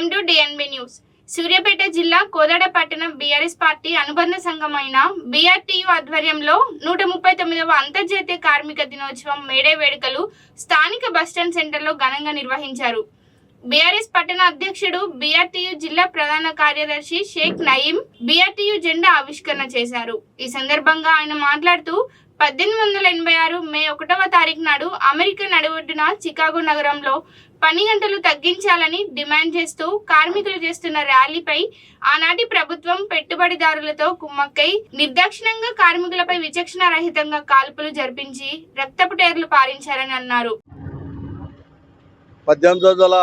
Welcome to DNB news. Suryapet జిల్లా కోదాడ పట్టణం BRS party అనుబంధ సంఘమైన బీఆర్టీయు ఆధ్వర్యంలో నూట ముప్పై తొమ్మిదవ అంతర్జాతీయ కార్మిక దినోత్సవం మేడే వేడుకలు స్థానిక బస్టాండ్ సెంటర్లో ఘనంగా నిర్వహించారు. బీఆర్ఎస్ పట్టణ అధ్యక్షుడు బీఆర్టీయు జిల్లా ప్రధాన కార్యదర్శి షేక్ నయీం బీఆర్టీయు జెండా ఆవిష్కరణ చేశారు. ఈ సందర్భంగా ఆయన మాట్లాడుతూ పద్దెనిమిది వందల ఎనభై ఆరు మే ఒకటవ తారీఖు నాడు అమెరికా నడిబొడ్డున చికాగో నగరంలో పని గంటలు తగ్గించాలని డిమాండ్ చేస్తూ కార్మికులు చేస్తున్న ర్యాలీపై ఆనాటి ప్రభుత్వం పెట్టుబడిదారులతో కుమ్మక్కై నిర్దాక్షిణ్యంగా కార్మికులపై విచక్షణ రహితంగా కాల్పులు జరిపించి రక్తపు టేర్లు పారించారని అన్నారు. పద్దెనిమిది వందల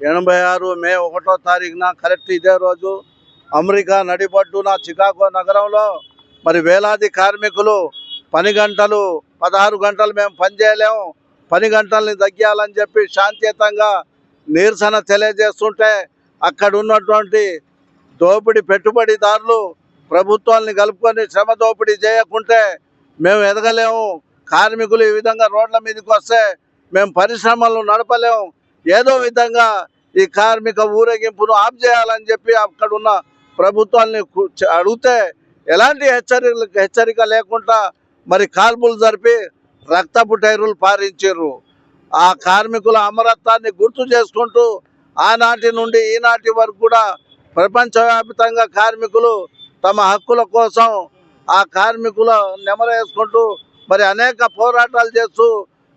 ఎనభై ఆరు మే ఒకటో తారీఖున కరెక్ట్ ఇదే రోజు అమెరికా నడిబడ్డున చికాగో నగరంలో మరి వేలాది కార్మికులు పని గంటలు పదహారు గంటలు మేము పనిచేయలేము పని గంటల్ని తగ్గాలని చెప్పి శాంతియుతంగా నిరసన తెలియజేస్తుంటే అక్కడ ఉన్నటువంటి దోపిడీ పెట్టుబడిదారులు ప్రభుత్వాన్ని కలుపుకొని శ్రమ దోపిడీ చేయకుంటే మేము ఎదగలేము. కార్మికులు ఈ విధంగా రోడ్ల మీదకి వస్తే మేము పరిశ్రమలు నడపలేము. ఏదో విధంగా ఈ కార్మిక ఊరేగింపును ఆఫ్ చేయాలని చెప్పి అక్కడ ఉన్న ప్రభుత్వాన్ని అడిగితే ఎలాంటి హెచ్చరిక హెచ్చరిక లేకుండా మరి కాల్పులు జరిపి రక్తపు టైరులు పారించారు. ఆ కార్మికుల అమరత్వాన్ని గుర్తు చేసుకుంటూ ఆనాటి నుండి ఈనాటి వరకు కూడా ప్రపంచవ్యాప్తంగా కార్మికులు తమ హక్కుల కోసం ఆ కార్మికుల నెమరేసుకుంటూ మరి అనేక పోరాటాలు చేస్తూ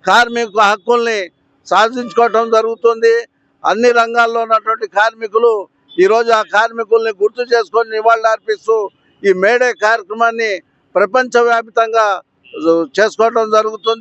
కార్మిక హక్కుల్ని సాధించుకోవటం జరుగుతుంది. అన్ని రంగాల్లో ఉన్నటువంటి కార్మికులు ఈరోజు ఆ కార్మికుల్ని గుర్తు చేసుకొని నివాళులు అర్పిస్తూ ఈ మేడే కార్యక్రమాన్ని ప్రపంచవ్యాప్తంగా చేసుకోవటం జరుగుతుంది.